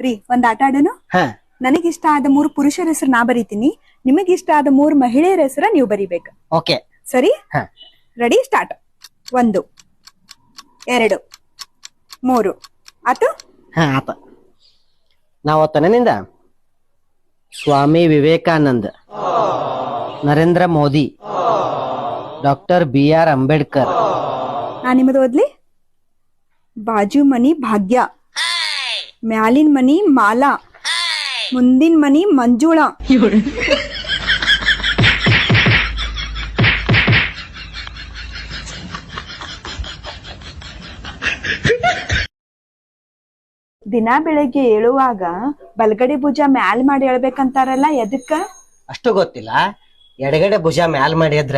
ರೀ ಒಂದ್ ಆಟ ಆಡೋನು ಹಾ. ಇಷ್ಟ ಆದ ಮೂರು ಪುರುಷರ ಹೆಸರು ನಾ ಬರೀತೀನಿ. ನಿಮಗಿಷ್ಟ ಆದ ಮೂರು ಮಹಿಳೆಯರ ಹೆಸರ ನೀವು ಬರೀಬೇಕು. ಓಕೆ. ಸರಿ? ಹಾ. Ready start. ಒಂದು ಎರಡು ಮೂರು. ಆತು? ಹಾ ಆತ. ನಾವು ತನನಿಂದ Swami Vivekananda Narendra Modi doctor B R Ambedkar. ನಾ ನಿಮ್ಮದು ಓದ್ಲಿ? ಬಾಜು ಮನಿ ಭಾಗ್ಯ. ಮ್ಯಾಲಿನ ಮನಿ ಮಾಲಾ. ಮುಂದಿನ ಮನಿ ಮಂಜುಳ. ದಿನ ಬೆಳಗ್ಗೆ ಏಳುವಾಗ ಬಲಗಡೆ ಭುಜ ಮ್ಯಾಲ್ ಮಾಡಿ ಹೇಳ್ಬೇಕಂತಾರಲ್ಲ ಎದಕ್ಕ? ಅಷ್ಟು ಗೊತ್ತಿಲ್ಲ. ಎಡಗಡೆ ಭುಜ ಮ್ಯಾಲ್ ಮಾಡಿದ್ರ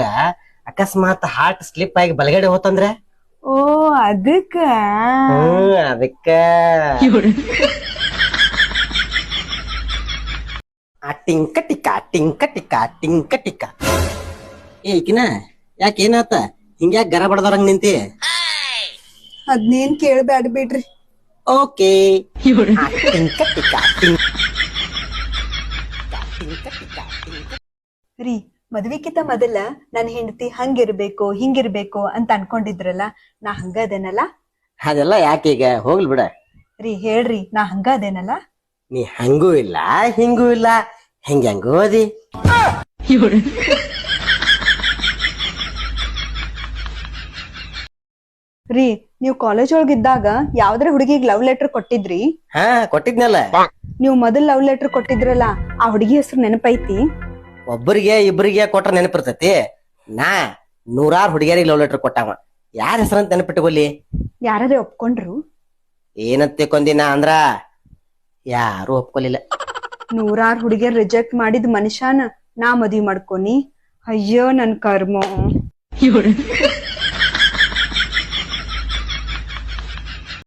ಅಕಸ್ಮಾತ್ ಹಾರ್ಟ್ ಸ್ಲಿಪ್ ಆಗಿ ಬಲಗಡೆ ಹೋತಂದ್ರೆ? ಓ ಅದಕ್ಕ? ಹ್ಮ್ ಅದಕ್ಕ. ಆ ಟಿಂಕ ಟಿಕ ಟಿಂಕ ಟಿಕ ಟಿಂಕ ಟಿಕ. ಏಕಿನ ಯಾಕೆ ಏನಾತ? ಹಿಂಗ್ಯಾಕ್ ಗರ ಬಡದರಂಗ್ ನಿಂತಿ? ಅದ್ನೇನ್ ಕೇಳಬೇಡ ಬಿಡ್ರಿ. ಓಕೆ. ಆ ಟಿಂಕ ಟಿಕ ಟಿಂಕ ಟಿಂಕ ಟಿಕ ಟಿಂಕ. ರೀ ಮದ್ವಿಕಿತ ಮೊದಲ ನನ್ ಹೆಂಡತಿ ಹಂಗಿರ್ಬೇಕು ಹಿಂಗಿರ್ಬೇಕು ಅಂತ ಅನ್ಕೊಂಡಿದ್ರಲ್ಲ ನಾ ಹಂಗ ಅದೇನಲ್ಲ? ಅದೆಲ್ಲ ಯಾಕೆ ಈಗ? ಹೋಗ್ಲಿ ಬಿಡ. ರೀ ಹೇಳ್ರಿ ನಾ ಹಂಗ ಅದೇನಲ್ಲ? ನೀ ಹಂಗೂ ಇಲ್ಲ ಹಿಂಗೂ ಇಲ್ಲ ಹೆಂಗ ಓದಿ? ರೀ ನೀವ್ ಕಾಲೇಜ್ ಒಳಗಿದ್ದಾಗ ಯಾವ್ದ್ರ ಹುಡುಗಿಗ್ ಲವ್ ಲೆಟರ್ ಕೊಟ್ಟಿದ್ರಿ? ಹಾ ಕೊಟ್ಟಿದ್ನಲ್ಲ. ನೀವು ಮೊದಲ್ ಲವ್ ಲೆಟರ್ ಕೊಟ್ಟಿದ್ರಲ್ಲ ಆ ಹುಡುಗಿ ಹೆಸರು ನೆನಪೈತಿ? ಒಬ್ಬರಿಗೆ ಇಬ್ಬರಿಗೆ ಕೊಟ್ರ ನೆನಪಿರ್ತೈತಿ. ನಾ ನೂರಾರು ಹುಡುಗಿಯರಿಗೆ ಲವ್ ಲೆಟರ್ ಕೊಟ್ಟಾವ. ಯಾರ ಹೆಸರಂತ ನೆನಪಿಟ್ಟುಕೊಲ್ಲಿ ಯಾರೇ ಒಪ್ಕೊಂಡ್ರು? ಏನಂತ ಕೊಂದಿನ ಅಂದ್ರ ಯಾರು ಒಪ್ಕೊಲಿಲ್ಲ ನೂರಾರು ಹುಡುಗಿಯರ್ ರಿಜೆಕ್ಟ್ ಮಾಡಿದ ಮನುಷ್ಯನ ನಾ ಮದ್ವಿ ಮಾಡ್ಕೊನಿ. ಅಯ್ಯೋ ನನ್ ಕರ್ಮ.